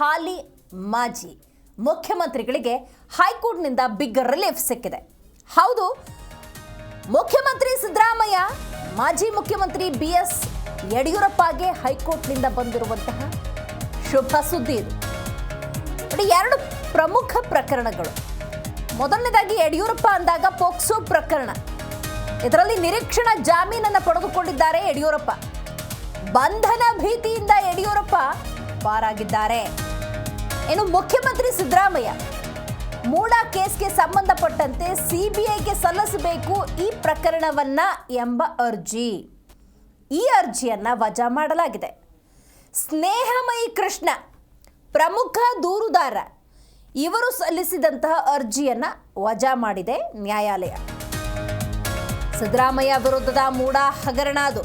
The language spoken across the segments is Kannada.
ಹಾಲಿ ಮಾಜಿ ಮುಖ್ಯಮಂತ್ರಿಗಳಿಗೆ ಹೈಕೋರ್ಟ್ನಿಂದ ಬಿಗ್ ರಿಲೀಫ್ ಸಿಕ್ಕಿದೆ. ಹೌದು, ಮುಖ್ಯಮಂತ್ರಿ ಸಿದ್ದರಾಮಯ್ಯ, ಮಾಜಿ ಮುಖ್ಯಮಂತ್ರಿ ಬಿ ಎಸ್ ಯಡಿಯೂರಪ್ಪಗೆ ಹೈಕೋರ್ಟ್ನಿಂದ ಬಂದಿರುವಂತಹ ಶುಭ ಸುದ್ದಿ ಇದು. ಎರಡು ಪ್ರಮುಖ ಪ್ರಕರಣಗಳು. ಮೊದಲನೇದಾಗಿ ಯಡಿಯೂರಪ್ಪ ಅಂದಾಗ ಪೋಕ್ಸೋ ಪ್ರಕರಣ. ಇದರಲ್ಲಿ ನಿರೀಕ್ಷಣಾ ಜಾಮೀನನ್ನು ಪಡೆದುಕೊಂಡಿದ್ದಾರೆ ಯಡಿಯೂರಪ್ಪ. ಬಂಧನ ಭೀತಿಯಿಂದ ಯಡಿಯೂರಪ್ಪ ಪಾರಾಗಿದ್ದಾರೆ. ಇನ್ನು ಮುಖ್ಯಮಂತ್ರಿ ಸಿದ್ದರಾಮಯ್ಯ. ಮೂಡ ಕೇಸ್ಗೆ ಸಂಬಂಧಪಟ್ಟಂತೆ ಸಿಬಿಐಗೆ ಸಲ್ಲಿಸಬೇಕು ಈ ಪ್ರಕರಣವನ್ನ ಎಂಬ ಅರ್ಜಿ. ಈ ಅರ್ಜಿಯನ್ನ ವಜಾ ಮಾಡಲಾಗಿದೆ. ಸ್ನೇಹಮಯಿ ಕೃಷ್ಣ, ಪ್ರಮುಖ ದೂರುದಾರ, ಇವರು ಸಲ್ಲಿಸಿದಂತಹ ಅರ್ಜಿಯನ್ನ ವಜಾ ಮಾಡಿದೆ ನ್ಯಾಯಾಲಯ. ಸಿದ್ದರಾಮಯ್ಯ ವಿರುದ್ಧದ ಮೂಡಾ ಹಗರಣ ಅದು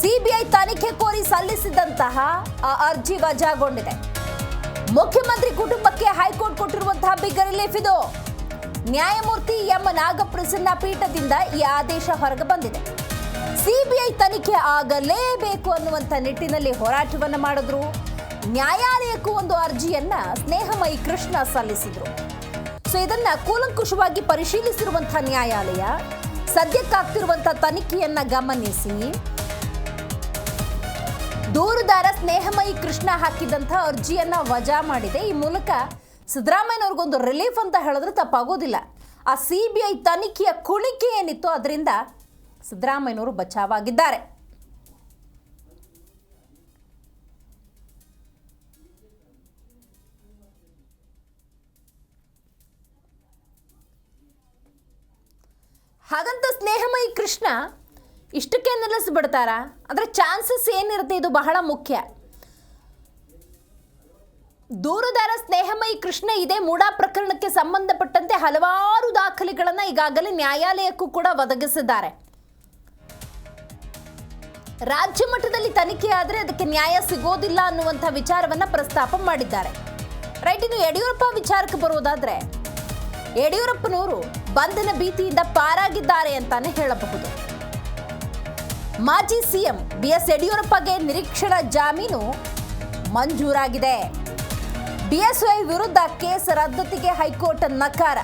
ಸಿಬಿಐ ತನಿಖೆ ಕೋರಿ ಸಲ್ಲಿಸಿದಂತಹ ಆ ಅರ್ಜಿ ವಜಾಗೊಂಡಿದೆ. ಮುಖ್ಯಮಂತ್ರಿ ಕುಟುಂಬಕ್ಕೆ ಹೈಕೋರ್ಟ್ ಕೊಟ್ಟಿರುವಂತಹ ಬಿಗ್ ರಿಲೀಫ್ ಇದು. ನ್ಯಾಯಮೂರ್ತಿ ಎಂ ನಾಗಪ್ರಸನ್ನ ಪೀಠದಿಂದ ಈ ಆದೇಶ ಹೊರಗೆ ಬಂದಿದೆ. ಸಿಬಿಐ ತನಿಖೆ ಆಗಲೇಬೇಕು ಅನ್ನುವಂಥ ನಿಟ್ಟಿನಲ್ಲಿ ಹೋರಾಟವನ್ನು ಮಾಡಿದ್ರು. ನ್ಯಾಯಾಲಯಕ್ಕೂ ಒಂದು ಅರ್ಜಿಯನ್ನ ಸ್ನೇಹಮಯಿ ಕೃಷ್ಣ ಸಲ್ಲಿಸಿದ್ರು. ಸೊ ಇದನ್ನ ಕೂಲಂಕುಷವಾಗಿ ಪರಿಶೀಲಿಸಿರುವಂತಹ ನ್ಯಾಯಾಲಯ ಸದ್ಯಕ್ಕಾಗ್ತಿರುವಂತಹ ತನಿಖೆಯನ್ನ ಗಮನಿಸಿ. ದೂರುದಾರ ಸ್ನೇಹಮಯಿ ಕೃಷ್ಣ ಹಾಕಿದಂತಹ ಅರ್ಜಿಯನ್ನ ವಜಾ ಮಾಡಿದೆ. ಈ ಮೂಲಕ ಸಿದ್ದರಾಮಯ್ಯನವ್ರಿಗೊಂದು ರಿಲೀಫ್ ಅಂತ ಹೇಳಿದ್ರೆ ತಪ್ಪಾಗೋದಿಲ್ಲ. ಆ ಸಿ ಬಿ ಐ ತನಿಖೆಯ ಕುಣಿಕೆ ಏನಿತ್ತು ಅದರಿಂದ ಸಿದ್ದರಾಮಯ್ಯನವರು ಬಚಾವಾಗಿದ್ದಾರೆ. ಹಾಗಂತ ಸ್ನೇಹಮಯಿ ಕೃಷ್ಣ ಇಷ್ಟಕ್ಕೆ ನಿಲ್ಲಿಸ್ಬಿಡ್ತಾರ? ಅಂದ್ರೆ ಚಾನ್ಸಸ್ ಏನಿರುತ್ತೆ ಇದು ಬಹಳ ಮುಖ್ಯ. ದೂರುದಾರ ಸ್ನೇಹಮಯಿ ಕೃಷ್ಣ ಇದೇ ಮೂಡಾ ಪ್ರಕರಣಕ್ಕೆ ಸಂಬಂಧಪಟ್ಟಂತೆ ಹಲವಾರು ದಾಖಲೆಗಳನ್ನು ಈಗಾಗಲೇ ನ್ಯಾಯಾಲಯಕ್ಕೂ ಕೂಡ ಒದಗಿಸಿದ್ದಾರೆ. ರಾಜ್ಯ ಮಟ್ಟದಲ್ಲಿ ತನಿಖೆ ಆದರೆ ಅದಕ್ಕೆ ನ್ಯಾಯ ಸಿಗೋದಿಲ್ಲ ಅನ್ನುವಂಥ ವಿಚಾರವನ್ನ ಪ್ರಸ್ತಾಪ ಮಾಡಿದ್ದಾರೆ. ರೈಟ್, ಇನ್ನು ಯಡಿಯೂರಪ್ಪ ವಿಚಾರಕ್ಕೆ ಬರುವುದಾದ್ರೆ ಯಡಿಯೂರಪ್ಪನವರು ಬಂಧನ ಭೀತಿಯಿಂದ ಪಾರಾಗಿದ್ದಾರೆ ಅಂತಾನೆ ಹೇಳಬಹುದು. ಮಾಜಿ ಸಿಎಂ ಬಿಎಸ್ ಯಡಿಯೂರಪ್ಪಗೆ ನಿರೀಕ್ಷಣಾ ಜಾಮೀನು ಮಂಜೂರಾಗಿದೆ. ಬಿಎಸ್ವೈ ವಿರುದ್ಧ ಕೇಸ್ ರದ್ದತಿಗೆ ಹೈಕೋರ್ಟ್ ನಕಾರ.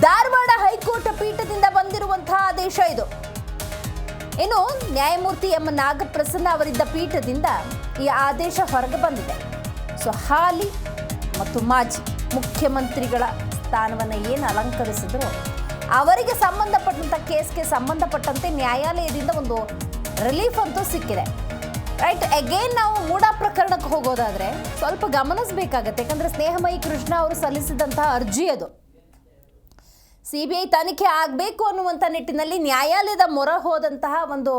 ಧಾರವಾಡ ಹೈಕೋರ್ಟ್ ಪೀಠದಿಂದ ಬಂದಿರುವಂತಹ ಆದೇಶ ಇದು. ಇನ್ನು ನ್ಯಾಯಮೂರ್ತಿ ಎಂ ನಾಗಪ್ರಸನ್ನ ಅವರಿದ್ದ ಪೀಠದಿಂದ ಈ ಆದೇಶ ಹೊರಗೆ ಬಂದಿದೆ. ಸೊ ಹಾಲಿ ಮತ್ತು ಮಾಜಿ ಮುಖ್ಯಮಂತ್ರಿಗಳ ಸ್ಥಾನವನ್ನು ಏನು ಅಲಂಕರಿಸಿದ್ರು ಅವರಿಗೆ ಸಂಬಂಧಪಟ್ಟಂಥ ಕೇಸ್ಗೆ ಸಂಬಂಧಪಟ್ಟಂತೆ ನ್ಯಾಯಾಲಯದಿಂದ ಒಂದು ರಿಲೀಫ್ ಅಂತೂ ಸಿಕ್ಕಿದೆ. ರೈಟ್ ಅಗೇನ್ ನಾವು ಮೂಡಾ ಪ್ರಕರಣಕ್ಕೆ ಹೋಗೋದಾದ್ರೆ ಸ್ವಲ್ಪ ಗಮನಿಸಬೇಕಾಗತ್ತೆ. ಯಾಕಂದ್ರೆ ಸ್ನೇಹಮಯಿ ಕೃಷ್ಣ ಅವರು ಸಲ್ಲಿಸಿದಂತಹ ಅರ್ಜಿ ಅದು. ಸಿಬಿಐ ತನಿಖೆ ಆಗಬೇಕು ಅನ್ನುವಂಥ ನಿಟ್ಟಿನಲ್ಲಿ ನ್ಯಾಯಾಲಯದ ಮೊರೆ ಹೋದಂತಹ ಒಂದು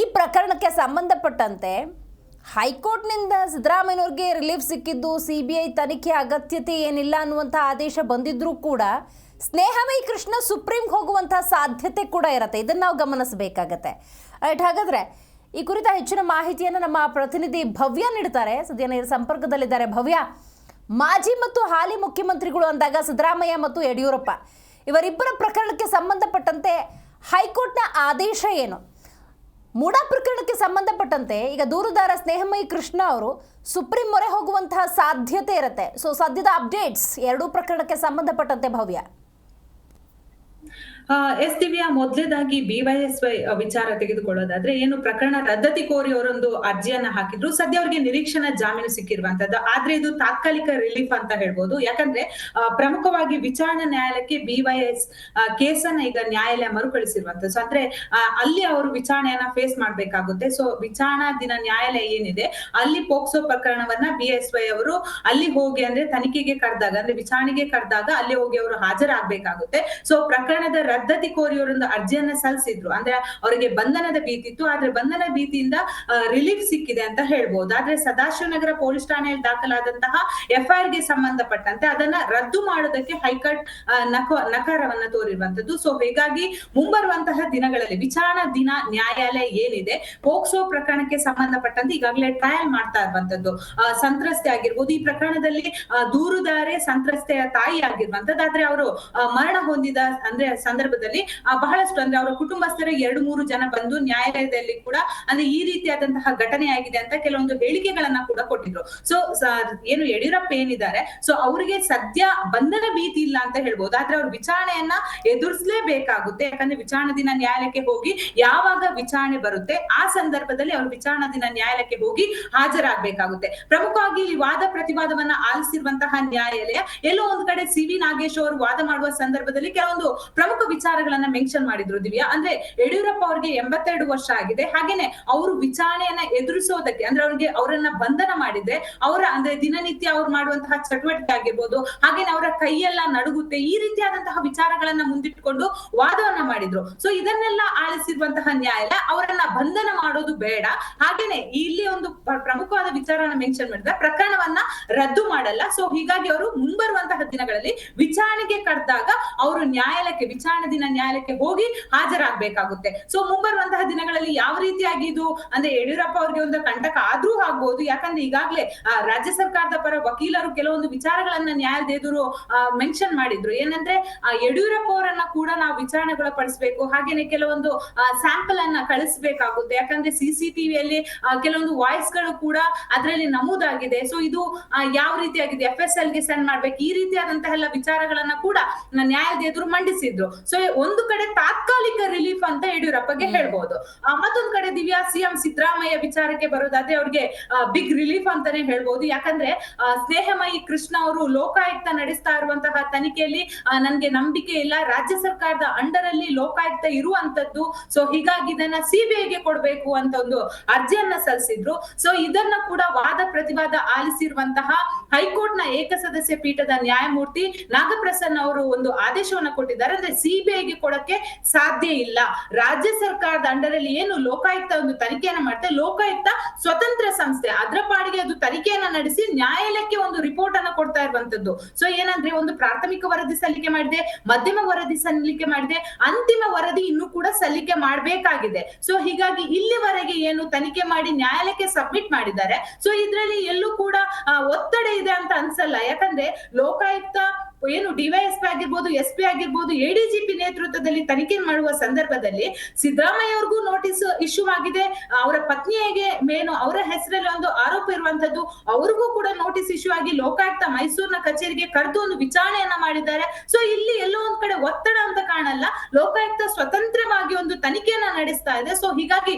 ಈ ಪ್ರಕರಣಕ್ಕೆ ಸಂಬಂಧಪಟ್ಟಂತೆ ಹೈಕೋರ್ಟ್ನಿಂದ ಸಿದ್ದರಾಮಯ್ಯವ್ರಿಗೆ ರಿಲೀಫ್ ಸಿಕ್ಕಿದ್ದು ಸಿ ಬಿ ಐ ತನಿಖೆ ಅಗತ್ಯತೆ ಏನಿಲ್ಲ ಅನ್ನುವಂಥ ಆದೇಶ ಬಂದಿದ್ದರೂ ಕೂಡ ಸ್ನೇಹಮಯಿ ಕೃಷ್ಣ ಸುಪ್ರೀಂಗೆ ಹೋಗುವಂತಹ ಸಾಧ್ಯತೆ ಕೂಡ ಇರುತ್ತೆ. ಇದನ್ನು ನಾವು ಗಮನಿಸಬೇಕಾಗತ್ತೆ. ರೈಟ್ ಹಾಗಾದರೆ ಈ ಕುರಿತ ಹೆಚ್ಚಿನ ಮಾಹಿತಿಯನ್ನು ನಮ್ಮ ಪ್ರತಿನಿಧಿ ಭವ್ಯ ನೀಡ್ತಾರೆ. ಸದ್ಯ ಸಂಪರ್ಕದಲ್ಲಿದ್ದಾರೆ ಭವ್ಯ. ಮಾಜಿ ಮತ್ತು ಹಾಲಿ ಮುಖ್ಯಮಂತ್ರಿಗಳು ಅಂದಾಗ ಸಿದ್ದರಾಮಯ್ಯ ಮತ್ತು ಯಡಿಯೂರಪ್ಪ. ಇವರಿಬ್ಬರ ಪ್ರಕರಣಕ್ಕೆ ಸಂಬಂಧಪಟ್ಟಂತೆ ಹೈಕೋರ್ಟ್ನ ಆದೇಶ ಏನು? ಮೂಡಾ ಪ್ರಕರಣಕ್ಕೆ ಸಂಬಂಧಪಟ್ಟಂತೆ ಈಗ ದೂರುದಾರ ಸ್ನೇಹಮಯಿ ಕೃಷ್ಣ ಅವರು ಸುಪ್ರೀಂ ಮೊರೆ ಹೋಗುವಂತಹ ಸಾಧ್ಯತೆ ಇರುತ್ತೆ. ಸೊ ಸದ್ಯದ ಅಪ್ಡೇಟ್ಸ್ ಎರಡೂ ಪ್ರಕರಣಕ್ಕೆ ಸಂಬಂಧಪಟ್ಟಂತೆ ಭವ್ಯ. ಎಸ್ ದಿವ್ಯಾ ಮೊದಲೇದಾಗಿ ವಿಚಾರ ತೆಗೆದುಕೊಳ್ಳೋದಾದ್ರೆ ಏನು ಪ್ರಕರಣ ರದ್ದತಿ ಕೋರಿ ಅವರೊಂದು ಅರ್ಜಿಯನ್ನ ಹಾಕಿದ್ರು. ಸದ್ಯ ಅವರಿಗೆ ನಿರೀಕ್ಷಣಾ ಜಾಮೀನು ಸಿಕ್ಕಿರುವಂತದ್ದು. ಆದ್ರೆ ಇದು ತಾತ್ಕಾಲಿಕ ರಿಲೀಫ್ ಅಂತ ಹೇಳ್ಬೋದು. ಯಾಕಂದ್ರೆ ಪ್ರಮುಖವಾಗಿ ವಿಚಾರಣಾ ನ್ಯಾಯಾಲಯಕ್ಕೆ ಬಿವೈಎಸ್ ಕೇಸನ್ನ ಈಗ ನ್ಯಾಯಾಲಯ ಮರುಕಳಿಸಿರುವಂತದ್ದು. ಅಂದ್ರೆ ಅಲ್ಲಿ ಅವರು ವಿಚಾರಣೆಯನ್ನ ಫೇಸ್ ಮಾಡ್ಬೇಕಾಗುತ್ತೆ. ಸೊ ವಿಚಾರಣಾ ದಿನ ನ್ಯಾಯಾಲಯ ಏನಿದೆ, ಅಲ್ಲಿ ಪೋಕ್ಸೋ ಪ್ರಕರಣವನ್ನ ಬಿ ಎಸ್ ವೈ ಅವರು ಅಲ್ಲಿ ಹೋಗಿ ಅಂದ್ರೆ ತನಿಖೆಗೆ ಕರೆದಾಗ, ಅಂದ್ರೆ ವಿಚಾರಣೆಗೆ ಕರೆದಾಗ ಅಲ್ಲಿ ಹೋಗಿ ಅವರು ಹಾಜರಾಗಬೇಕಾಗುತ್ತೆ. ಸೊ ಪ್ರಕರಣದ ರದ್ದತಿ ಕೋರಿ ಅವರೊಂದು ಅರ್ಜಿಯನ್ನ ಸಲ್ಲಿಸಿದ್ರು. ಅಂದ್ರೆ ಅವರಿಗೆ ಬಂಧನದ ಭೀತಿ ಇತ್ತು. ಆದ್ರೆ ಬಂಧನ ಭೀತಿಯಿಂದ ರಿಲೀಫ್ ಸಿಕ್ಕಿದೆ ಅಂತ ಹೇಳ್ಬಹುದು ಆದ್ರೆ ಸದಾಶಿವನಗರ ಪೊಲೀಸ್ ಠಾಣೆಯಲ್ಲಿ ದಾಖಲಾದಂತಹ ಎಫ್ಐಆರ್ಗೆ ಸಂಬಂಧಪಟ್ಟಂತೆ ಅದನ್ನ ರದ್ದು ಮಾಡೋದಕ್ಕೆ ಹೈಕೋರ್ಟ್ ನಕಾರವನ್ನ ತೋರಿರುವಂತದ್ದು ಸೊ ಹೀಗಾಗಿ ಮುಂಬರುವಂತಹ ದಿನಗಳಲ್ಲಿ, ವಿಚಾರಣಾ ದಿನ ನ್ಯಾಯಾಲಯ ಏನಿದೆ ಪೋಕ್ಸೋ ಪ್ರಕರಣಕ್ಕೆ ಸಂಬಂಧಪಟ್ಟಂತೆ ಈಗಾಗಲೇ ಟ್ರಯಲ್ ಮಾಡ್ತಾ ಇರುವಂತದ್ದು ಸಂತ್ರಸ್ತೆ ಆಗಿರ್ಬೋದು. ಈ ಪ್ರಕರಣದಲ್ಲಿ ದೂರುದಾರೆ ಸಂತ್ರಸ್ತೆಯ ತಾಯಿ ಆಗಿರುವಂತದ್ದು ಆದ್ರೆ ಅವರು ಮರಣ ಹೊಂದಿದ, ಅಂದ್ರೆ ಸಂದರ್ಭ ಸಂದರ್ಭದಲ್ಲಿ ಬಹಳಷ್ಟು ಅಂದ್ರೆ ಅವರ ಕುಟುಂಬಸ್ಥರೇ ಎರಡು ಮೂರು ಜನ ಬಂದು ನ್ಯಾಯಾಲಯದಲ್ಲಿ ಕೂಡ, ಅಂದ್ರೆ ಈ ರೀತಿಯಾದಂತಹ ಘಟನೆ ಆಗಿದೆ ಅಂತ ಕೆಲವೊಂದು ಹೇಳಿಕೆಗಳನ್ನ ಕೂಡ ಕೊಟ್ಟಿದ್ರು. ಸೊ, ಏನು ಯಡಿಯೂರಪ್ಪ ಏನಿದ್ದಾರೆ ಸೊ ಅವರಿಗೆ ಸದ್ಯ ಬಂಧನ ಭೀತಿ ಇಲ್ಲ ಅಂತ ಹೇಳ್ಬೋದು. ಆದ್ರೆ ಅವ್ರ ವಿಚಾರಣೆಯನ್ನ ಎದುರಿಸಲೇಬೇಕಾಗುತ್ತೆ. ಯಾಕಂದ್ರೆ ವಿಚಾರಣಾ ದಿನ ನ್ಯಾಯಾಲಯಕ್ಕೆ ಹೋಗಿ ಯಾವಾಗ ವಿಚಾರಣೆ ಬರುತ್ತೆ, ಆ ಸಂದರ್ಭದಲ್ಲಿ ಅವ್ರ ವಿಚಾರಣಾ ದಿನ ನ್ಯಾಯಾಲಯಕ್ಕೆ ಹೋಗಿ ಹಾಜರಾಗಬೇಕಾಗುತ್ತೆ. ಪ್ರಮುಖವಾಗಿ ಇಲ್ಲಿ ವಾದ ಪ್ರತಿವಾದವನ್ನ ಆಲಿಸಿರುವಂತಹ ನ್ಯಾಯಾಲಯ, ಎಲ್ಲೋ ಒಂದು ಕಡೆ ಸಿ ವಿ ನಾಗೇಶ್ ಅವರು ವಾದ ಮಾಡುವ ಸಂದರ್ಭದಲ್ಲಿ ಕೆಲವೊಂದು ಪ್ರಮುಖ ವಿಚಾರಗಳನ್ನ ಮೆನ್ಷನ್ ಮಾಡಿದ್ರು ದಿವ್ಯಾ. ಅಂದ್ರೆ ಯಡಿಯೂರಪ್ಪ ಅವ್ರಿಗೆ ಎಂಬತ್ತೆರಡು ವರ್ಷ ಆಗಿದೆ. ಹಾಗೇನೆ ಅವರು ವಿಚಾರಣೆಯನ್ನ ಎದುರಿಸೋದಕ್ಕೆ ಅಂದ್ರೆ ಅವ್ರಿಗೆ ಅವರನ್ನ ಬಂಧನ ಮಾಡಿದ್ರೆ ಅವರ ಅಂದ್ರೆ ದಿನನಿತ್ಯ ಅವ್ರು ಮಾಡುವಂತಹ ಚಟುವಟಿಕೆ ಆಗಿರ್ಬೋದು, ಹಾಗೇನೆ ಅವರ ಕೈಯೆಲ್ಲ ನಡುಗುತ್ತೆ, ಈ ರೀತಿಯಾದಂತಹ ವಿಚಾರಗಳನ್ನ ಮುಂದಿಟ್ಕೊಂಡು ವಾದವನ್ನ ಮಾಡಿದ್ರು. ಸೊ ಇದನ್ನೆಲ್ಲ ಆಲಿಸಿರುವಂತಹ ನ್ಯಾಯಾಲಯ ಅವರನ್ನ ಬಂಧನ ಮಾಡೋದು ಬೇಡ. ಹಾಗೇನೆ ಇಲ್ಲಿ ಒಂದು ಪ್ರಮುಖವಾದ ವಿಚಾರನ ಮೆನ್ಷನ್ ಮಾಡಿದ್ರೆ ಪ್ರಕರಣವನ್ನ ರದ್ದು ಮಾಡಲ್ಲ. ಸೊ ಹೀಗಾಗಿ ಅವರು ಮುಂಬರುವಂತಹ ದಿನಗಳಲ್ಲಿ ವಿಚಾರಣೆಗೆ ಕರೆದಾಗ ಅವರು ನ್ಯಾಯಾಲಯಕ್ಕೆ, ವಿಚಾರಣೆ ದಿನ ನ್ಯಾಯಾಲಯಕ್ಕೆ ಹೋಗಿ ಹಾಜರಾಗಬೇಕಾಗುತ್ತೆ. ಸೊ ಮುಂಬರುವಂತಹ ದಿನಗಳಲ್ಲಿ ಯಾವ ರೀತಿಯಾಗಿ ಇದು ಅಂದ್ರೆ ಯಡಿಯೂರಪ್ಪ ಅವರಿಗೆ ಒಂದು ಕಂಟಕ ಆದ್ರೂ ಆಗ್ಬಹುದು ಯಾಕಂದ್ರೆ ಈಗಾಗಲೇ ರಾಜ್ಯ ಸರ್ಕಾರದ ಪರ ವಕೀಲರು ಕೆಲವೊಂದು ವಿಚಾರಗಳನ್ನ ನ್ಯಾಯಾಲಯದ ಎದುರು ಮೆನ್ಷನ್ ಮಾಡಿದ್ರು. ಏನಂದ್ರೆ ಯಡಿಯೂರಪ್ಪ ಅವರನ್ನ ಕೂಡ ನಾವು ವಿಚಾರಣೆಗೊಳಪಡಿಸಬೇಕು. ಹಾಗೇನೆ ಕೆಲವೊಂದು ಸ್ಯಾಂಪಲ್ ಅನ್ನ ಕಳಿಸ್ಬೇಕಾಗುತ್ತೆ. ಯಾಕಂದ್ರೆ ಸಿಸಿಟಿವಿಯಲ್ಲಿ ಕೆಲವೊಂದು ವಾಯ್ಸ್ಗಳು ಕೂಡ ಅದರಲ್ಲಿ ನಮೂದಾಗಿದೆ. ಸೊ ಇದು ಯಾವ ರೀತಿಯಾಗಿದೆ? ಎಫ್ ಎಸ್ ಎಲ್ಗೆ ಸೆಂಡ್ ಮಾಡ್ಬೇಕು. ಈ ರೀತಿಯಾದಂತಹ ಎಲ್ಲ ವಿಚಾರಗಳನ್ನ ಕೂಡ ನ್ಯಾಯಾಲಯದ ಎದುರು ಮಂಡಿಸಿದ್ರು. ಸೊ ಒಂದು ಕಡೆ ತಾತ್ಕಾಲಿಕ ರಿಲೀಫ್ ಅಂತ ಯಡಿಯೂರಪ್ಪಗೆ ಹೇಳ್ಬಹುದು ಮತ್ತೊಂದು ಕಡೆ ದಿವ್ಯಾ ಸಿಎಂ ಸಿದ್ದರಾಮಯ್ಯ ವಿಚಾರಕ್ಕೆ ಬರೋದಾದ್ರೆ ಅವ್ರಿಗೆ ಬಿಗ್ ರಿಲೀಫ್ ಅಂತಾನೆ ಹೇಳ್ಬಹುದು ಯಾಕಂದ್ರೆ ಸ್ನೇಹಮಯಿ ಕೃಷ್ಣ ಅವರು ಲೋಕಾಯುಕ್ತ ನಡೆಸ್ತಾ ಇರುವಂತಹ ತನಿಖೆಯಲ್ಲಿ ನನ್ಗೆ ನಂಬಿಕೆ ಇಲ್ಲ. ರಾಜ್ಯ ಸರ್ಕಾರದ ಅಂಡರ್ ಅಲ್ಲಿ ಲೋಕಾಯುಕ್ತ ಇರುವಂತದ್ದು. ಸೊ ಹೀಗಾಗಿ ಇದನ್ನ ಸಿಬಿಐಗೆ ಕೊಡಬೇಕು ಅಂತ ಒಂದು ಅರ್ಜಿಯನ್ನ ಸಲ್ಲಿಸಿದ್ರು. ಸೊ ಇದನ್ನ ಕೂಡ ವಾದ ಪ್ರತಿವಾದ ಆಲಿಸಿರುವಂತಹ ಹೈಕೋರ್ಟ್ನ ಏಕಸದಸ್ಯ ಪೀಠದ ನ್ಯಾಯಮೂರ್ತಿ ನಾಗಪ್ರಸನ್ನ ಅವರು ಒಂದು ಆದೇಶವನ್ನ ಕೊಟ್ಟಿದ್ದಾರೆ. ಅಂದ್ರೆ ಸಿಬಿಐಗೆ ಕೊಡಕ್ಕೆ ಸಾಧ್ಯ ಇಲ್ಲ. ರಾಜ್ಯ ಸರ್ಕಾರದ ಅಂಡರಲ್ಲಿ ಏನು ಲೋಕಾಯುಕ್ತ ಒಂದು ತನಿಖೆಯನ್ನ ಮಾಡುತ್ತೆ ಲೋಕಾಯುಕ್ತ ಸ್ವತಂತ್ರ ಸಂಸ್ಥೆ, ಅದ್ರ ಪಾಡಿಗೆ ಅದು ತನಿಖೆಯನ್ನ ನಡೆಸಿ ನ್ಯಾಯಾಲಯಕ್ಕೆ ಒಂದು ರಿಪೋರ್ಟ್ ಅನ್ನ ಕೊಡ್ತಾ ಇರುವಂತದ್ದು. ಸೊ ಏನಂದ್ರೆ ಒಂದು ಪ್ರಾಥಮಿಕ ವರದಿ ಸಲ್ಲಿಕೆ ಮಾಡಿದೆ, ಮಧ್ಯಮ ವರದಿ ಸಲ್ಲಿಕೆ ಮಾಡಿದೆ, ಅಂತಿಮ ವರದಿ ಇನ್ನೂ ಕೂಡ ಸಲ್ಲಿಕೆ ಮಾಡಬೇಕಾಗಿದೆ. ಸೊ ಹೀಗಾಗಿ ಇಲ್ಲಿವರೆಗೆ ಏನು ತನಿಖೆ ಮಾಡಿ ನ್ಯಾಯಾಲಯಕ್ಕೆ ಸಬ್ಮಿಟ್ ಮಾಡಿದ್ದಾರೆ. ಸೊ ಇದ್ರಲ್ಲಿ ಎಲ್ಲೂ ಕೂಡ ಒತ್ತಡ ಇದೆ ಅಂತ ಅನ್ಸಲ್ಲ. ಯಾಕಂದ್ರೆ ಲೋಕಾಯುಕ್ತ ಏನು ಡಿವೈಎಸ್ಪಿ ಆಗಿರ್ಬೋದು ಎಸ್ ಪಿ ಆಗಿರ್ಬೋದು ಎಡಿಜಿಪಿ ನೇತೃತ್ವದಲ್ಲಿ ತನಿಖೆ ಮಾಡುವ ಸಂದರ್ಭದಲ್ಲಿ ಸಿದ್ದರಾಮಯ್ಯ ಅವ್ರಿಗೂ ನೋಟಿಸ್ ಇಶ್ಯೂ ಆಗಿದೆ. ಅವರ ಪತ್ನಿಗೆ ಮೇನು ಅವರ ಹೆಸರಲ್ಲಿ ಒಂದು ಆರೋಪ ಇರುವಂತದ್ದು ಅವ್ರಿಗೂ ಕೂಡ ನೋಟಿಸ್ ಇಶ್ಯೂ ಆಗಿ ಲೋಕಾಯುಕ್ತ ಮೈಸೂರಿನ ಕಚೇರಿಗೆ ಕರೆದು ಒಂದು ವಿಚಾರಣೆಯನ್ನ ಮಾಡಿದ್ದಾರೆ. ಸೊ ಇಲ್ಲಿ ಎಲ್ಲೋ ಒಂದ್ ಕಡೆ ಒತ್ತಡ ಅಂತ ಕಾಣಲ್ಲ. ಲೋಕಾಯುಕ್ತ ಸ್ವತಂತ್ರವಾಗಿ ಒಂದು ತನಿಖೆಯನ್ನ ನಡೆಸ್ತಾ ಇದೆ. ಸೊ ಹೀಗಾಗಿ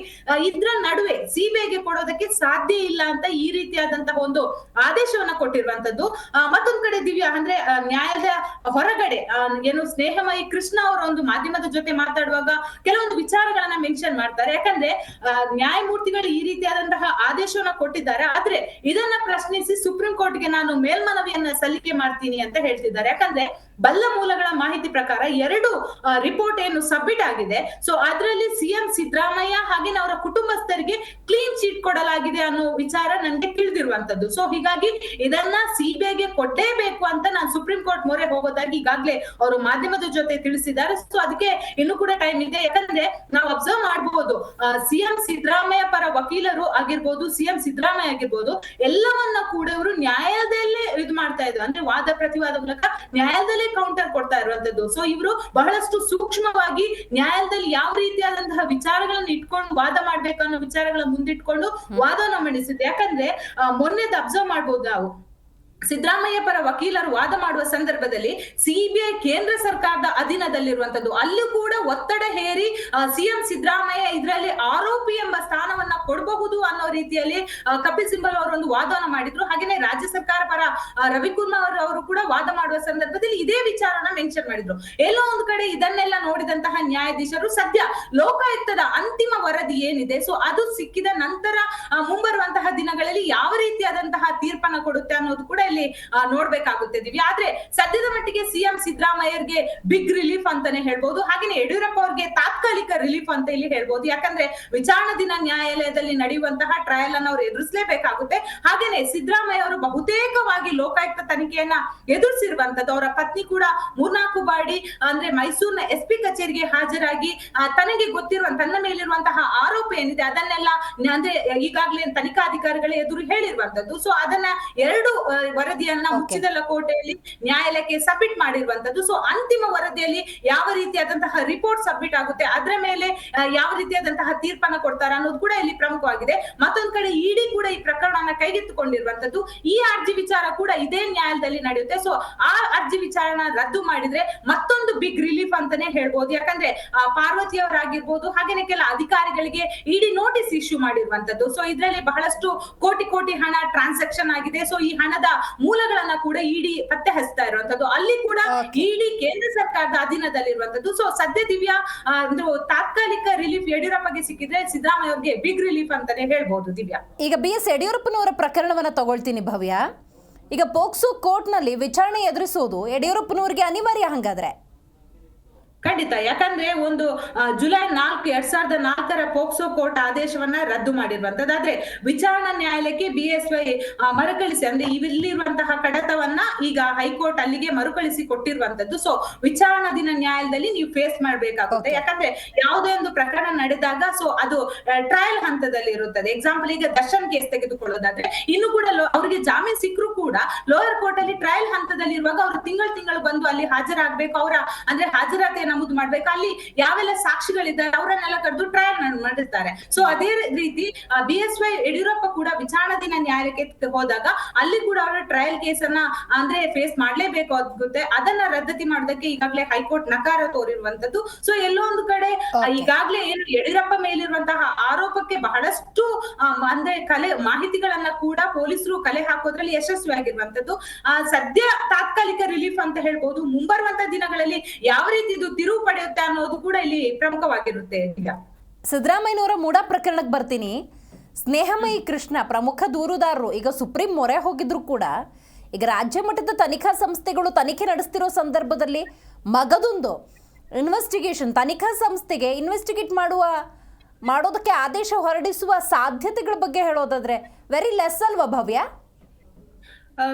ಇದ್ರ ನಡುವೆ ಸಿಬಿಐಗೆ ಕೊಡೋದಕ್ಕೆ ಸಾಧ್ಯ ಇಲ್ಲ ಅಂತ ಈ ರೀತಿಯಾದಂತಹ ಒಂದು ಆದೇಶವನ್ನ ಕೊಟ್ಟಿರುವಂತದ್ದು ಮತ್ತೊಂದ್ ಕಡೆ ದಿವ್ಯಾ ಅಂದ್ರೆ ಆ, ನ್ಯಾಯಾಲಯ ಹೊರಗಡೆ ಏನು ಸ್ನೇಹಮಯಿ ಕೃಷ್ಣ ಅವರ ಒಂದು ಮಾಧ್ಯಮದ ಜೊತೆ ಮಾತಾಡುವಾಗ ಕೆಲವೊಂದು ವಿಚಾರಗಳನ್ನ ಮೆನ್ಷನ್ ಮಾಡ್ತಾರೆ. ಯಾಕಂದ್ರೆ ನ್ಯಾಯಮೂರ್ತಿಗಳು ಈ ರೀತಿಯಾದಂತಹ ಆದೇಶವನ್ನ ಕೊಟ್ಟಿದ್ದಾರೆ. ಆದ್ರೆ ಇದನ್ನ ಪ್ರಶ್ನಿಸಿ ಸುಪ್ರೀಂ ಕೋರ್ಟ್ಗೆ ನಾನು ಮೇಲ್ಮನವಿಯನ್ನ ಸಲ್ಲಿಕೆ ಮಾಡ್ತೀನಿ ಅಂತ ಹೇಳ್ತಿದ್ದಾರೆ. ಯಾಕಂದ್ರೆ ಬಲ್ಲ ಮೂಲಗಳ ಮಾಹಿತಿ ಪ್ರಕಾರ ಎರಡು ರಿಪೋರ್ಟ್ ಏನು ಸಬ್ಮಿಟ್ ಆಗಿದೆ. ಸೊ ಅದರಲ್ಲಿ ಸಿಎಂ ಸಿದ್ದರಾಮಯ್ಯ ಹಾಗೆ ಅವರ ಕುಟುಂಬಸ್ಥರಿಗೆ ಕ್ಲೀನ್ ಚೀಟ್ ಕೊಡಲಾಗಿದೆ ಅನ್ನೋ ವಿಚಾರ ನನಗೆ ತಿಳಿದಿರುವಂತದ್ದು ಸೊ ಹೀಗಾಗಿ ಇದನ್ನ ಸಿಬಿಐಗೆ ಕೊಟ್ಟೇಬೇಕು ಅಂತ ನಾನು ಸುಪ್ರೀಂ ಕೋರ್ಟ್ ಮೊರೆ ಹೋಗೋದಾಗಿ ಈಗಾಗಲೇ ಅವರು ಮಾಧ್ಯಮದ ಜೊತೆ ತಿಳಿಸಿದ್ದಾರೆ. ಸೊ ಅದಕ್ಕೆ ಇನ್ನು ಕೂಡ ಟೈಮ್ ಇದೆ. ಯಾಕಂದ್ರೆ ನಾವು ಅಬ್ಸರ್ವ್ ಮಾಡಬಹುದು ಸಿಎಂ ಸಿದ್ದರಾಮಯ್ಯ ಪರ ವಕೀಲರು ಆಗಿರ್ಬೋದು ಸಿಎಂ ಸಿದ್ದರಾಮಯ್ಯ ಆಗಿರ್ಬೋದು, ಎಲ್ಲವನ್ನ ಕೂಡ ಇವರು ನ್ಯಾಯಾಲಯದಲ್ಲೇ ಇದು ಮಾಡ್ತಾ ಇದ್ರು. ಅಂದ್ರೆ ವಾದ ಪ್ರತಿವಾದ ಮೂಲಕ ನ್ಯಾಯಾಲಯದಲ್ಲೇ ಕೌಂಟರ್ ಕೊಡ್ತಾ ಇರುವಂತದ್ದು. ಸೊ ಇವರು ಬಹಳಷ್ಟು ಸೂಕ್ಷ್ಮವಾಗಿ ನ್ಯಾಯಾಲಯದಲ್ಲಿ ಯಾವ ರೀತಿಯಾದಂತಹ ವಿಚಾರಗಳನ್ನ ಇಟ್ಕೊಂಡು ವಾದ ಮಾಡ್ಬೇಕನ್ನೋ ವಿಚಾರಗಳ ಮುಂದಿಟ್ಕೊಂಡು ವಾದವನ್ನು ಮಂಡಿಸಿದ್ರು ಯಾಕಂದ್ರೆ ಮೊನ್ನೆದು ಅಬ್ಸರ್ವ್ ಮಾಡ್ಬೋದು ನಾವು. ಸಿದ್ದರಾಮಯ್ಯ ಪರ ವಕೀಲರು ವಾದ ಮಾಡುವ ಸಂದರ್ಭದಲ್ಲಿ ಸಿಬಿಐ ಕೇಂದ್ರ ಸರ್ಕಾರದ ಅಧೀನದಲ್ಲಿರುವಂತದ್ದು. ಅಲ್ಲೂ ಕೂಡ ಒತ್ತಡ ಹೇರಿ ಸಿಎಂ ಸಿದ್ದರಾಮಯ್ಯ ಇದರಲ್ಲಿ ಆರೋಪಿ ಎಂಬ ಸ್ಥಾನವನ್ನ ಕೊಡಬಹುದು ಅನ್ನೋ ರೀತಿಯಲ್ಲಿ ಕಪಿಲ್ ಸಿಂಬಲ್ ಅವರು ಒಂದು ವಾದವನ್ನ ಮಾಡಿದ್ರು. ಹಾಗೇನೆ ರಾಜ್ಯ ಸರ್ಕಾರ ಪರ ರವಿಕುಮಾರ್ ಅವರು ಕೂಡ ವಾದ ಮಾಡುವ ಸಂದರ್ಭದಲ್ಲಿ ಇದೇ ವಿಚಾರನ ಮೆನ್ಷನ್ ಮಾಡಿದ್ರು. ಎಲ್ಲೋ ಒಂದು ಕಡೆ ಇದನ್ನೆಲ್ಲ ನೋಡಿದಂತಹ ನ್ಯಾಯಾಧೀಶರು ಸದ್ಯ ಲೋಕಾಯುಕ್ತದ ಅಂತಿಮ ವರದಿ ಏನಿದೆ, ಸೊ ಅದು ಸಿಕ್ಕಿದ ನಂತರ ಮುಂಬರುವಂತಹ ದಿನಗಳಲ್ಲಿ ಯಾವ ರೀತಿಯಾದಂತಹ ತೀರ್ಪನ್ನ ಕೊಡುತ್ತೆ ಅನ್ನೋದು ಕೂಡ ಇಲ್ಲಿ ಆ, ನೋಡ್ಬೇಕಾಗುತ್ತೆ ದಿವ್ಯ. ಆದ್ರೆ ಸದ್ಯದ ಮಟ್ಟಿಗೆ ಸಿಎಂ ಸಿದ್ದರಾಮಯ್ಯರ್ಗೆ ಬಿಗ್ ರಿಲೀಫ್ ಅಂತಾನೆ ಹೇಳ್ಬೋದು. ಹಾಗೇನೆ ಯಡಿಯೂರಪ್ಪ ಅವ್ರಿಗೆ ತಾತ್ಕಾಲಿಕ ರಿಲೀಫ್ ಅಂತ ಇಲ್ಲಿ ಹೇಳ್ಬೋದು. ಯಾಕಂದ್ರೆ ವಿಚಾರಣಾ ದಿನ ನ್ಯಾಯಾಲಯದಲ್ಲಿ ನಡೆಯುವಂತಹ ಟ್ರಯಲ್ ಅನ್ನು ಅವ್ರು ಎದುರಿಸಲೇಬೇಕಾಗುತ್ತೆ. ಹಾಗೇನೆ ಸಿದ್ದರಾಮಯ್ಯ ಅವರು ಬಹುತೇಕವಾಗಿ ಲೋಕಾಯುಕ್ತ ತನಿಖೆಯನ್ನ ಎದುರಿಸಿರುವಂತದ್ದು ಅವರ ಪತ್ನಿ ಕೂಡ ಮೂರ್ನಾಲ್ಕು ಬಾಡಿ ಅಂದ್ರೆ ಮೈಸೂರಿನ ಎಸ್ ಪಿ ಕಚೇರಿಗೆ ಹಾಜರಾಗಿ ತನಗೆ ಗೊತ್ತಿರುವ ತನ್ನ ಮೇಲಿರುವಂತಹ ಆರೋಪ ಏನಿದೆ ಅದನ್ನೆಲ್ಲ ಅಂದ್ರೆ ಈಗಾಗಲೇ ತನಿಖಾಧಿಕಾರಿಗಳ ಎದುರು ಹೇಳಿರುವಂತದ್ದು ಸೊ ಅದನ್ನ ಎರಡು ವರದಿಯನ್ನ ಮುಚ್ಚಿದ ಲಕೋಟೆಯಲ್ಲಿ ನ್ಯಾಯಾಲಯಕ್ಕೆ ಸಬ್ಮಿಟ್ ಮಾಡಿರುವಂತದ್ದು. ಸೊ ಅಂತಿಮ ವರದಿಯಲ್ಲಿ ಯಾವ ರೀತಿಯಾದಂತಹ ರಿಪೋರ್ಟ್ ಸಬ್ಮಿಟ್ ಆಗುತ್ತೆ ಅದರ ಮೇಲೆ ಯಾವ ರೀತಿಯಾದಂತಹ ತೀರ್ಪನ್ನ ಕೊಡ್ತಾರೆ ಅನ್ನೋದು ಕೂಡ ಇಲ್ಲಿ ಪ್ರಮುಖವಾಗಿದೆ. ಮತ್ತೊಂದ್ ಕಡೆ ಇಡಿ ಕೂಡ ಈ ಪ್ರಕರಣವನ್ನ ಕೈಗೆತ್ತಿಕೊಂಡಿರುವಂತದ್ದು. ಈ ಅರ್ಜಿ ವಿಚಾರ ಕೂಡ ಇದೇ ನ್ಯಾಯಾಲಯದಲ್ಲಿ ನಡೆಯುತ್ತೆ. ಸೊ ಆ ಅರ್ಜಿ ವಿಚಾರಣ ರದ್ದು ಮಾಡಿದ್ರೆ ಮತ್ತೊಂದು ಬಿಗ್ ರಿಲೀಫ್ ಅಂತಾನೆ ಹೇಳ್ಬೋದು. ಯಾಕಂದ್ರೆ ಪಾರ್ವತಿ ಅವರಾಗಿರ್ಬೋದು ಹಾಗೇನೆ ಕೆಲ ಅಧಿಕಾರಿಗಳಿಗೆ ಇಡಿ ನೋಟಿಸ್ ಇಶ್ಯೂ ಮಾಡಿರುವಂತದ್ದು. ಸೊ ಇದರಲ್ಲಿ ಬಹಳಷ್ಟು ಕೋಟಿ ಕೋಟಿ ಹಣ ಟ್ರಾನ್ಸಾಕ್ಷನ್ ಆಗಿದೆ. ಸೊ ಈ ಹಣದ ಮೂಲಗಳನ್ನ ಕೂಡ ಇಡಿ ಪತ್ತೆ ಹಚ್ತಾ ಇರುವಂತದ್ದು. ಅಲ್ಲಿ ಕೂಡ ಇಡಿ ಕೇಂದ್ರ ಸರ್ಕಾರದ ಅಧೀನದಲ್ಲಿರುವಂತದ್ದು. ಸೊ ಸದ್ಯ ದಿವ್ಯಾ ಅಂದ್ರೆ ತಾತ್ಕಾಲಿಕ ರಿಲೀಫ್ ಯಡಿಯೂರಪ್ಪಗೆ ಸಿಕ್ಕಿದ್ರೆ ಸಿದ್ದರಾಮಯ್ಯ ಅವ್ರಿಗೆ ಬಿಗ್ ರಿಲೀಫ್ ಅಂತಾನೆ ಹೇಳ್ಬಹುದು ದಿವ್ಯಾ. ಈಗ ಬಿ ಎಸ್ ಯಡಿಯೂರಪ್ಪನವರ ಪ್ರಕರಣವನ್ನ ತಗೊಳ್ತೀನಿ ಭವ್ಯ. ಈಗ ಪೋಕ್ಸೋ ಕೋರ್ಟ್ನಲ್ಲಿ ವಿಚಾರಣೆ ಎದುರಿಸುವುದು ಯಡಿಯೂರಪ್ಪನವರಿಗೆ ಅನಿವಾರ್ಯ ಹಂಗಾದ್ರೆ. ಖಂಡಿತ. ಯಾಕಂದ್ರೆ ಒಂದು ಜುಲೈ ನಾಲ್ಕು ಎರಡ್ ಸಾವಿರದ ನಾಲ್ಕರ ಪೋಕ್ಸೋ ಕೋರ್ಟ್ ಆದೇಶವನ್ನ ರದ್ದು ಮಾಡಿರುವಂತದ್ದಾದ್ರೆ ವಿಚಾರಣಾ ನ್ಯಾಯಾಲಯಕ್ಕೆ ಬಿ ಎಸ್ ವೈ ಮರುಕಳಿಸಿ ಅಂದ್ರೆ ಇಲ್ಲಿರುವಂತಹ ಕಡತವನ್ನ ಈಗ ಹೈಕೋರ್ಟ್ ಅಲ್ಲಿಗೆ ಮರುಕಳಿಸಿ ಕೊಟ್ಟಿರುವಂತದ್ದು. ಸೊ ವಿಚಾರಣಾ ದಿನ ನ್ಯಾಯಾಲಯದಲ್ಲಿ ನೀವು ಫೇಸ್ ಮಾಡ್ಬೇಕಾಗುತ್ತೆ. ಯಾಕಂದ್ರೆ ಯಾವುದೇ ಒಂದು ಪ್ರಕರಣ ನಡೆದಾಗ ಸೊ ಅದು ಟ್ರಯಲ್ ಹಂತದಲ್ಲಿ ಇರುತ್ತದೆ. ಎಕ್ಸಾಂಪಲ್ ಈಗ ದರ್ಶನ್ ಕೇಸ್ ತೆಗೆದುಕೊಳ್ಳೋದಾದ್ರೆ ಇನ್ನು ಕೂಡ ಅವರಿಗೆ ಅವ್ರಿಗೆ ಜಾಮೀನ್ ಸಿಕ್ಕರೂ ಕೂಡ ಲೋಯರ್ ಕೋರ್ಟ್ ಅಲ್ಲಿ ಟ್ರಯಲ್ ಹಂತದಲ್ಲಿ ಇರುವಾಗ ಅವರು ತಿಂಗಳು ತಿಂಗಳು ಬಂದು ಅಲ್ಲಿ ಹಾಜರಾಗಬೇಕು. ಅವರ ಅಂದ್ರೆ ಹಾಜರಾತಿ ನಮೂದು ಮಾಡ್ಬೇಕು. ಅಲ್ಲಿ ಯಾವೆಲ್ಲ ಸಾಕ್ಷಿಗಳಿದ್ದಾರೆ ಅವರನ್ನೆಲ್ಲ ಕರೆದು ಟ್ರಯಲ್ ಮಾಡಿರ್ತಾರೆ. ಸೊ ಅದೇ ರೀತಿ ಬಿ ಎಸ್ ವೈ ಯಡಿಯೂರಪ್ಪ ಕೂಡ ವಿಚಾರಣಾ ದಿನ ನ್ಯಾಯಾಲಯಕ್ಕೆ ಹೋದಾಗ ಅಲ್ಲಿ ಕೂಡ ಅವರ ಟ್ರಯಲ್ ಕೇಸನ್ನ ಅಂದ್ರೆ ಫೇಸ್ ಮಾಡ್ಲೇಬೇಕು ಆಗುತ್ತೆ ಅದನ್ನ ರದ್ದತಿ ಮಾಡೋದಕ್ಕೆ ಈಗಾಗಲೇ ಹೈಕೋರ್ಟ್ ನಕಾರ ತೋರಿರುವಂತದ್ದು ಸೊ ಎಲ್ಲೋ ಒಂದು ಕಡೆ ಈಗಾಗಲೇ ಏನು ಯಡಿಯೂರಪ್ಪ ಮೇಲಿರುವಂತಹ ಆರೋಪಕ್ಕೆ ಬಹಳಷ್ಟು ಅಂದ್ರೆ ಕಲೆ ಮಾಹಿತಿಗಳನ್ನ ಕೂಡ ಪೊಲೀಸರು ಕಲೆ ಹಾಕೋದ್ರಲ್ಲಿ ಯಶಸ್ವಿಯಾಗಿರುವಂತದ್ದು ಆ, ಸದ್ಯ ತಾತ್ಕಾಲಿಕ ರಿಲೀಫ್ ಅಂತ ಹೇಳ್ಬೋದು. ಮುಂಬರುವಂತ ದಿನಗಳಲ್ಲಿ ಯಾವ ರೀತಿ ತಿರುವು ಪಡೆಯುತ್ತೆ ಅನ್ನೋದು ಕೂಡ ಇಲ್ಲಿ ಪ್ರಮುಖವಾಗಿರುತ್ತೆ ಈಗ. ಸಿದ್ದರಾಮಯ್ಯನವರ ಮೂಡ ಪ್ರಕರಣಕ್ಕೆ ಬರ್ತೀನಿ. ಸ್ನೇಹಮಯಿ ಕೃಷ್ಣ, ಪ್ರಮುಖ ದೂರುದಾರರು, ಈಗ ಸುಪ್ರೀಂ ಮೊರೆ ಹೋಗಿದ್ರು ಕೂಡ, ಈಗ ರಾಜ್ಯ ಮಟ್ಟದ ತನಿಖಾ ಸಂಸ್ಥೆಗಳು ತನಿಖೆ ನಡೆಸ್ತಿರೋ ಸಂದರ್ಭದಲ್ಲಿ ಮಗದೊಂದು ಇನ್ವೆಸ್ಟಿಗೇಷನ್ ತನಿಖಾ ಸಂಸ್ಥೆಗೆ ಇನ್ವೆಸ್ಟಿಗೇಟ್ ಮಾಡುವ, ಮಾಡೋದಕ್ಕೆ ಆದೇಶ ಹೊರಡಿಸುವ ಸಾಧ್ಯತೆಗಳ ಬಗ್ಗೆ ಹೇಳೋದಾದ್ರೆ ವೆರಿ ಲೆಸ್ ಅಲ್ವಾ ಭವ್ಯ?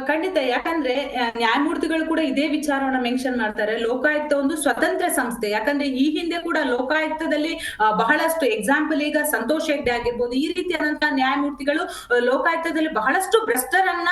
ಖಂಡಿತ. ಯಾಕಂದ್ರೆ ನ್ಯಾಯಮೂರ್ತಿಗಳು ಕೂಡ ಇದೇ ವಿಚಾರವನ್ನ ಮೆನ್ಷನ್ ಮಾಡ್ತಾರೆ. ಲೋಕಾಯುಕ್ತ ಒಂದು ಸ್ವತಂತ್ರ ಸಂಸ್ಥೆ. ಯಾಕಂದ್ರೆ, ಈ ಹಿಂದೆ ಕೂಡ ಲೋಕಾಯುಕ್ತದಲ್ಲಿ ಬಹಳಷ್ಟು ಎಕ್ಸಾಂಪಲ್ ಈಗ ಸಂತೋಷ್ ಹೆಗ್ಡೆ ಆಗಿರ್ಬೋದು, ಈ ರೀತಿಯಾದಂತಹ ನ್ಯಾಯಮೂರ್ತಿಗಳು ಲೋಕಾಯುಕ್ತದಲ್ಲಿ ಬಹಳಷ್ಟು ಭ್ರಷ್ಟರನ್ನ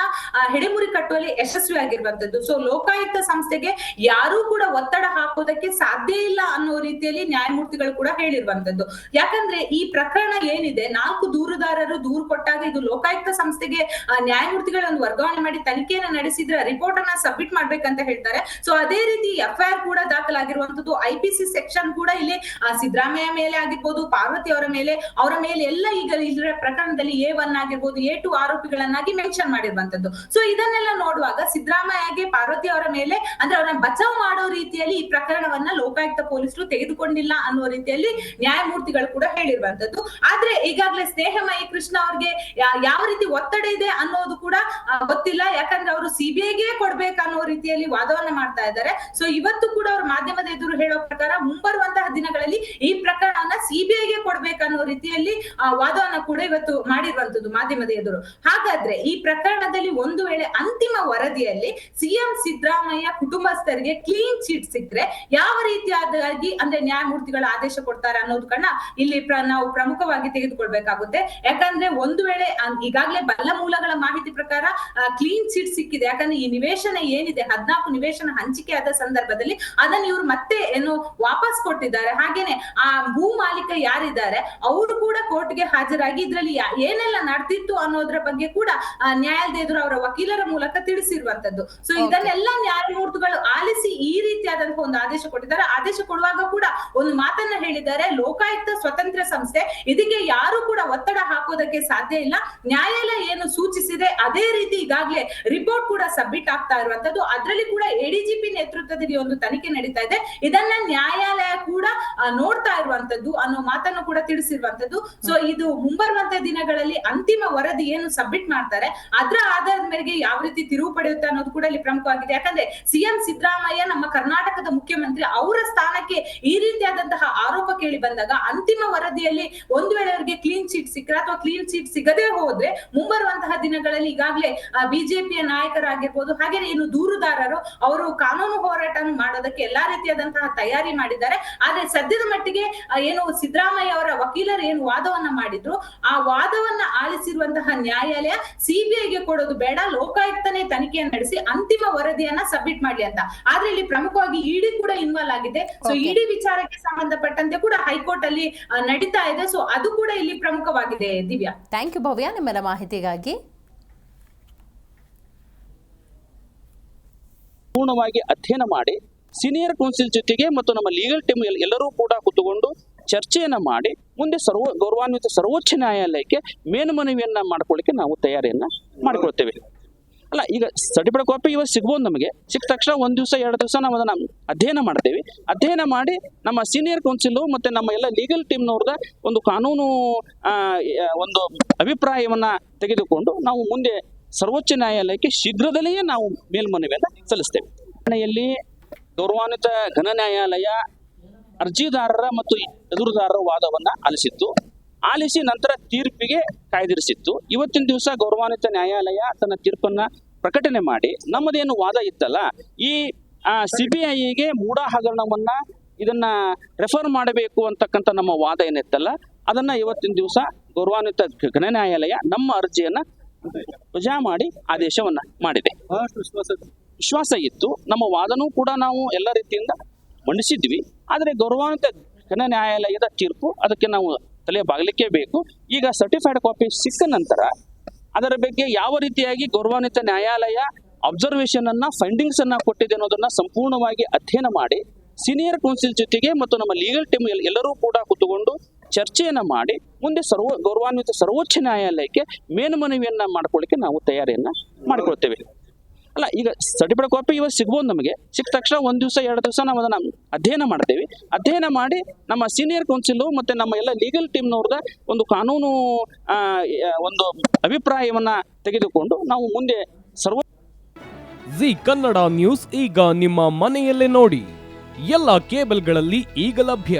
ಹೆಡೆಮುರಿ ಕಟ್ಟುವಲ್ಲಿ ಯಶಸ್ವಿ ಆಗಿರುವಂತದ್ದು ಸೊ ಲೋಕಾಯುಕ್ತ ಸಂಸ್ಥೆಗೆ ಯಾರೂ ಕೂಡ ಒತ್ತಡ ಹಾಕೋದಕ್ಕೆ ಸಾಧ್ಯ ಇಲ್ಲ ಅನ್ನೋ ರೀತಿಯಲ್ಲಿ ನ್ಯಾಯಮೂರ್ತಿಗಳು ಕೂಡ ಹೇಳಿರುವಂತದ್ದು. ಯಾಕಂದ್ರೆ, ಈ ಪ್ರಕರಣ ಏನಿದೆ, ನಾಲ್ಕು ದೂರುದಾರರು ದೂರು ಕೊಟ್ಟಾಗ ಇದು ಲೋಕಾಯುಕ್ತ ಸಂಸ್ಥೆಗೆ ನ್ಯಾಯಮೂರ್ತಿಗಳ ಒಂದು ವರ್ಗಾವಣೆ ಮಾಡಿ ತನಿಖೆಯನ್ನ ನಡೆಸಿದ್ರೆ ರಿಪೋರ್ಟ್ ಅನ್ನ ಸಬ್ಮಿಟ್ ಮಾಡ್ಬೇಕಂತ ಹೇಳ್ತಾರೆ. ಸೊ ಅದೇ ರೀತಿ ಎಫ್ಐಆರ್ ಕೂಡ ದಾಖಲಾಗಿರುವಂತದ್ದು ಐ ಪಿ ಸಿ ಸೆಕ್ಷನ್ ಕೂಡ ಇಲ್ಲಿ ಸಿದ್ದರಾಮಯ್ಯ ಮೇಲೆ ಆಗಿರ್ಬೋದು, ಪಾರ್ವತಿ ಅವರ ಮೇಲೆ ಅವರ ಮೇಲೆ ಎಲ್ಲ ಈಗ ಇದರ ಪ್ರಕರಣದಲ್ಲಿ ಎ ಒನ್ ಆಗಿರ್ಬೋದು ಎ ಟು ಆರೋಪಿಗಳನ್ನಾಗಿ ಮೆನ್ಷನ್ ಮಾಡಿರುವಂತದ್ದು ಸೊ ಇದನ್ನೆಲ್ಲ ನೋಡುವಾಗ ಸಿದ್ದರಾಮಯ್ಯಗೆ, ಪಾರ್ವತಿ ಅವರ ಮೇಲೆ, ಅಂದ್ರೆ ಅವರನ್ನ ಬಚಾವ್ ಮಾಡೋ ರೀತಿಯಲ್ಲಿ ಈ ಪ್ರಕರಣವನ್ನ ಲೋಕಾಯುಕ್ತ ಪೊಲೀಸರು ತೆಗೆದುಕೊಂಡಿಲ್ಲ ಅನ್ನೋ ರೀತಿಯಲ್ಲಿ ನ್ಯಾಯಮೂರ್ತಿಗಳು ಕೂಡ ಹೇಳಿರುವಂತದ್ದು ಆದ್ರೆ ಈಗಾಗಲೇ ಸ್ನೇಹಮಯಿ ಕೃಷ್ಣ ಅವ್ರಿಗೆ ಯಾವ ರೀತಿ ಒತ್ತಡ ಇದೆ ಅನ್ನೋದು ಕೂಡ ಗೊತ್ತಿಲ್ಲ. ಯಾಕಂದ್ರೆ ಅವರು ಸಿಬಿಐಗೆ ಐಗೆ ಅನ್ನೋ ರೀತಿಯಲ್ಲಿ ವಾದವನ್ನ ಮಾಡ್ತಾ ಇದ್ದಾರೆ. ಸೊ ಇವತ್ತು ಕೂಡ ಅವರು ಮಾಧ್ಯಮದ ಎದುರು ಹೇಳೋ ಪ್ರಕಾರ ಮುಂಬರುವಂತಹ ದಿನಗಳಲ್ಲಿ ಈ ಪ್ರಕರಣವನ್ನ ಸಿಬಿಐಗೆ ಕೊಡ್ಬೇಕನ್ನೋ ರೀತಿಯಲ್ಲಿ ಆ, ವಾದವನ್ನ ಕೂಡ ಇವತ್ತು ಮಾಡಿರುವಂತದ್ದು ಮಾಧ್ಯಮದ ಎದುರು. ಹಾಗಾದ್ರೆ ಈ ಪ್ರಕರಣದಲ್ಲಿ ಒಂದು ವೇಳೆ ಅಂತಿಮ ವರದಿಯಲ್ಲಿ ಸಿಎಂ ಸಿದ್ದರಾಮಯ್ಯ ಕುಟುಂಬಸ್ಥರಿಗೆ ಕ್ಲೀನ್ ಚೀಟ್ ಸಿಕ್ಕರೆ ಯಾವ ರೀತಿಯಾದಾಗಿ ಅಂದ್ರೆ ನ್ಯಾಯಮೂರ್ತಿಗಳ ಆದೇಶ ಕೊಡ್ತಾರೆ ಅನ್ನೋದು ಕಣ್ಣ ಇಲ್ಲಿ ನಾವು ಪ್ರಮುಖವಾಗಿ ತೆಗೆದುಕೊಳ್ಬೇಕಾಗುತ್ತೆ. ಯಾಕಂದ್ರೆ ಒಂದು ವೇಳೆ ಈಗಾಗಲೇ ಬಲ್ಲ ಮೂಲಗಳ ಮಾಹಿತಿ ಪ್ರಕಾರ ಕ್ಲೀನ್ ಚೀಟ್ ಸಿಕ್ಕಿದೆ ಯಾಕಂದ್ರೆ ಈ ನಿವೇಶನ ಏನಿದೆ ಹದ್ನಾಲ್ಕು ನಿವೇಶನ ಹಂಚಿಕೆ ಆದ ಸಂದರ್ಭದಲ್ಲಿ ಅದನ್ನ ಇವ್ರು ಮತ್ತೆ ಏನು ವಾಪಸ್ ಕೊಟ್ಟಿದ್ದಾರೆ. ಹಾಗೇನೆ ಆ ಭೂ ಮಾಲೀಕ ಯಾರಿದ್ದಾರೆ ಅವರು ಕೂಡ ಕೋರ್ಟ್ಗೆ ಹಾಜರಾಗಿ ಇದ್ರಲ್ಲಿ ಏನೆಲ್ಲ ನಡೆದಿತ್ತು ಅನ್ನೋದ್ರ ಬಗ್ಗೆ ಕೂಡ ಆ, ನ್ಯಾಯಾಲಯದ ಎದುರು ಅವರ ವಕೀಲರ ಮೂಲಕ ತಿಳಿಸಿರುವಂತದ್ದು. ಸೊ. ಇದನ್ನೆಲ್ಲ ನ್ಯಾಯಮೂರ್ತಿಗಳು ಆಲಿಸಿ ಈ ರೀತಿಯಾದಂತಹ ಒಂದು ಆದೇಶ ಕೊಟ್ಟಿದ್ದಾರೆ. ಆದೇಶ ಕೊಡುವಾಗ ಕೂಡ ಒಂದು ಮಾತನ್ನ ಹೇಳಿದ್ದಾರೆ. ಲೋಕಾಯುಕ್ತ ಸ್ವತಂತ್ರ ಸಂಸ್ಥೆ ಇದಕ್ಕೆ ಯಾರು ಕೂಡ ಒತ್ತಡ ಹಾಕೋದಕ್ಕೆ ಸಾಧ್ಯ ಇಲ್ಲ. ನ್ಯಾಯಾಲಯ ಏನು ಸೂಚಿಸಿದೆ ಅದೇ ರೀತಿ ಈಗಾಗಲೇ ರಿಪೋರ್ಟ್ ಕೂಡ ಸಬ್ಮಿಟ್ ಆಗ್ತಾ ಇರುವಂತದ್ದು. ಅದರಲ್ಲಿ ಕೂಡ ಎಡಿಜಿಪಿ ನೇತೃತ್ವದಲ್ಲಿ ಒಂದು ತನಿಖೆ ನಡೀತಾ ಇದೆ. ಇದನ್ನ ನ್ಯಾಯಾಲಯ ಕೂಡ ನೋಡ್ತಾ ಇರುವಂತದ್ದು ಅನ್ನೋ ಮಾತನ್ನು ಕೂಡ ತಿಳಿಸಿರುವಂತದ್ದು. ಸೊ ಇದು ಮುಂಬರುವಂತ ದಿನಗಳಲ್ಲಿ ಅಂತಿಮ ವರದಿ ಏನು ಸಬ್ಮಿಟ್ ಮಾಡ್ತಾರೆ, ಅದರ ಆಧಾರದ ಮೇರೆಗೆ ಯಾವ ರೀತಿ ತಿರುವು ಪಡೆಯುತ್ತೆ ಅನ್ನೋದು ಕೂಡ ಇಲ್ಲಿ ಪ್ರಮುಖವಾಗಿದೆ. ಯಾಕಂದ್ರೆ ಸಿಎಂ ಸಿದ್ದರಾಮಯ್ಯ ನಮ್ಮ ಕರ್ನಾಟಕದ ಮುಖ್ಯಮಂತ್ರಿ, ಅವರ ಸ್ಥಾನಕ್ಕೆ ಈ ರೀತಿಯಾದಂತಹ ಆರೋಪ ಕೇಳಿ ಬಂದಾಗ ಅಂತಿಮ ವರದಿಯಲ್ಲಿ ಒಂದು ವೇಳೆ ಅವರಿಗೆ ಕ್ಲೀನ್ ಚೀಟ್ ಸಿಕ್ಕರೆ ಅಥವಾ ಕ್ಲೀನ್ ಚೀಟ್ ಸಿಗದೆ ಹೋದ್ರೆ ಮುಂಬರುವಂತಹ ದಿನಗಳಲ್ಲಿ ಈಗಾಗಲೇ ಬಿಜೆಪಿ ಬಿಜೆಪಿಯ ನಾಯಕರಾಗಿರ್ಬೋದು ಹಾಗೆ ಇನ್ನು ದೂರುದಾರರು ಅವರು ಕಾನೂನು ಹೋರಾಟ ಮಾಡೋದಕ್ಕೆ ಎಲ್ಲಾ ರೀತಿಯಾದಂತಹ ತಯಾರಿ ಮಾಡಿದ್ದಾರೆ. ಆದ್ರೆ ಸದ್ಯದ ಮಟ್ಟಿಗೆ ಏನು ಸಿದ್ದರಾಮಯ್ಯ ಅವರ ವಕೀಲರು ಏನು ವಾದವನ್ನ ಮಾಡಿದ್ರು ಆ ವಾದವನ್ನ ಆಲಿಸಿರುವಂತಹ ನ್ಯಾಯಾಲಯ ಸಿಬಿಐಗೆ ಕೊಡೋದು ಬೇಡ ಲೋಕಾಯುಕ್ತನೇ ತನಿಖೆಯನ್ನು ನಡೆಸಿ ಅಂತಿಮ ವರದಿಯನ್ನ ಸಬ್ಮಿಟ್ ಮಾಡ್ಲಿ ಅಂತ. ಆದ್ರೆ ಇಲ್ಲಿ ಪ್ರಮುಖವಾಗಿ ಇಡಿ ಕೂಡ ಇನ್ವಾಲ್ವ್ ಆಗಿದೆ. ಸೊ. ಇಡಿ ವಿಚಾರಕ್ಕೆ ಸಂಬಂಧಪಟ್ಟಂತೆ ಕೂಡ ಹೈಕೋರ್ಟ್ ಅಲ್ಲಿ ನಡೀತಾ ಇದೆ. ಸೊ ಅದು ಕೂಡ ಇಲ್ಲಿ ಪ್ರಮುಖವಾಗಿದೆ ದಿವ್ಯಾ. ಥ್ಯಾಂಕ್ ಯು ಭವ್ಯ. ನಿಮ್ಮೆಲ್ಲ ಮಾಹಿತಿಗಾಗಿ ಪೂರ್ಣವಾಗಿ ಅಧ್ಯಯನ ಮಾಡಿ ಸೀನಿಯರ್ ಕೌನ್ಸಿಲ್ ಜೊತೆಗೆ ಮತ್ತು ನಮ್ಮ ಲೀಗಲ್ ಟೀಮ್ ಎಲ್ಲರೂ ಕೂಡ ಕೂತುಕೊಂಡು ಚರ್ಚೆಯನ್ನ ಮಾಡಿ ಮುಂದೆ ಸರ್ವ ಗೌರವಾನ್ವಿತ ಸರ್ವೋಚ್ಚ ನ್ಯಾಯಾಲಯಕ್ಕೆ ಮೇಲ್ಮನವಿಯನ್ನ ಮಾಡ್ಕೊಳ್ಳಿಕ್ಕೆ ನಾವು ತಯಾರಿಯನ್ನ ಮಾಡ್ಕೊಳ್ತೇವೆ. ಅಲ್ಲ, ಈಗ ಸರ್ಟಿಫಿಕೇಟ್ ಕಾಪಿ ಇವಾಗ ಸಿಗ್ಬೋದು ನಮಗೆ. ಸಿಕ್ಕ ತಕ್ಷಣ ಒಂದು ದಿವಸ, ಎರಡು ದಿವಸ ನಾವು ಅದನ್ನ ಅಧ್ಯಯನ ಮಾಡ್ತೇವೆ. ಅಧ್ಯಯನ ಮಾಡಿ ನಮ್ಮ ಸೀನಿಯರ್ ಕೌನ್ಸಿಲು ಮತ್ತೆ ನಮ್ಮ ಎಲ್ಲ ಲೀಗಲ್ ಟೀಮ್ನವ್ರದ ಒಂದು ಕಾನೂನು ಒಂದು ಅಭಿಪ್ರಾಯವನ್ನ ತೆಗೆದುಕೊಂಡು ನಾವು ಮುಂದೆ ಸರ್ವೋಚ್ಚ ನ್ಯಾಯಾಲಯಕ್ಕೆ ಶೀಘ್ರದಲ್ಲಿಯೇ ನಾವು ಮೇಲ್ಮನವಿಯನ್ನು ಸಲ್ಲಿಸ್ತೇವೆ. ಠಾಣೆಯಲ್ಲಿ ಗೌರವಾನ್ವಿತ ಘನ ನ್ಯಾಯಾಲಯ ಅರ್ಜಿದಾರರ ಮತ್ತು ಎದುರುದಾರರ ವಾದವನ್ನು ಆಲಿಸಿತ್ತು. ಆಲಿಸಿ ನಂತರ ತೀರ್ಪಿಗೆ ಕಾಯ್ದಿರಿಸಿತ್ತು. ಇವತ್ತಿನ ದಿವಸ ಗೌರವಾನ್ವಿತ ನ್ಯಾಯಾಲಯ ತನ್ನ ತೀರ್ಪನ್ನ ಪ್ರಕಟಣೆ ಮಾಡಿ, ನಮ್ಮದೇನು ವಾದ ಇತ್ತಲ್ಲ, ಈ ಸಿ ಬಿ ಐಗೆ ಹಗರಣವನ್ನ ಇದನ್ನ ರೆಫರ್ ಮಾಡಬೇಕು ಅಂತಕ್ಕಂಥ ನಮ್ಮ ವಾದ ಏನಿತ್ತಲ್ಲ, ಅದನ್ನ ಇವತ್ತಿನ ದಿವಸ ಗೌರವಾನ್ವಿತ ಘನ ನ್ಯಾಯಾಲಯ ನಮ್ಮ ಅರ್ಜಿಯನ್ನ ವಜಾ ಮಾಡಿ ಆದೇಶವನ್ನ ಮಾಡಿದೆ. ವಿಶ್ವಾಸ ಇತ್ತು. ನಮ್ಮ ವಾದನೂ ಕೂಡ ನಾವು ಎಲ್ಲ ರೀತಿಯಿಂದ ಮಂಡಿಸಿದ್ವಿ. ಆದರೆ ಗೌರವಾನ್ವಿತ ಘನ ನ್ಯಾಯಾಲಯದ ತೀರ್ಪು ಅದಕ್ಕೆ ನಾವು ತಲೆ ಬಾಗಲಿಕ್ಕೆ ಬೇಕು. ಈಗ ಸರ್ಟಿಫೈಡ್ ಕಾಪಿ ಸಿಕ್ಕ ನಂತರ ಅದರ ಬಗ್ಗೆ ಯಾವ ರೀತಿಯಾಗಿ ಗೌರವಾನ್ವಿತ ನ್ಯಾಯಾಲಯ ಅಬ್ಸರ್ವೇಷನ್ ಅನ್ನ ಫೈಂಡಿಂಗ್ಸ್ ಅನ್ನ ಕೊಟ್ಟಿದೆ ಅನ್ನೋದನ್ನ ಸಂಪೂರ್ಣವಾಗಿ ಅಧ್ಯಯನ ಮಾಡಿ ಸೀನಿಯರ್ ಕೌನ್ಸಿಲ್ ಜೊತೆಗೆ ಮತ್ತು ನಮ್ಮ ಲೀಗಲ್ ಟೀಮ್ ಎಲ್ಲರೂ ಕೂಡ ಕೂತುಕೊಂಡು ಚರ್ಚೆಯನ್ನ ಮಾಡಿ ಮುಂದೆ ಸರ್ವ ಗೌರವಾನ್ವಿತ ಸರ್ವೋಚ್ಚ ನ್ಯಾಯಾಲಯಕ್ಕೆ ಮೇಲ್ಮನವಿಯನ್ನ ಮಾಡ್ಕೊಳ್ಳಿಕ್ಕೆ ನಾವು ತಯಾರಿಯನ್ನ ಮಾಡ್ಕೊಳ್ತೇವೆ. ಅಲ್ಲ, ಈಗ ಸರ್ಟಿಫಿಕೇಟ್ ಕಾಪಿ ಇವಾಗ ಸಿಗ್ಬೋದು ನಮಗೆ. ಸಿಕ್ಕ ತಕ್ಷಣ ಒಂದು ದಿವಸ, ಎರಡು ದಿವಸ ನಾವು ಅದನ್ನ ಅಧ್ಯಯನ ಮಾಡ್ತೇವೆ. ಅಧ್ಯಯನ ಮಾಡಿ ನಮ್ಮ ಸೀನಿಯರ್ ಕೌನ್ಸಿಲು ಮತ್ತೆ ನಮ್ಮ ಎಲ್ಲ ಲೀಗಲ್ ಟೀಮ್ನವ್ರದ ಒಂದು ಕಾನೂನು ಒಂದು ಅಭಿಪ್ರಾಯವನ್ನ ತೆಗೆದುಕೊಂಡು ನಾವು ಮುಂದೆ ಸರ್ವ ಜಿ ಕನ್ನಡ ನ್ಯೂಸ್ ಈಗ ನಿಮ್ಮ ಮನೆಯಲ್ಲೇ ನೋಡಿ. ಎಲ್ಲ ಕೇಬಲ್ಗಳಲ್ಲಿ ಈಗ ಲಭ್ಯ.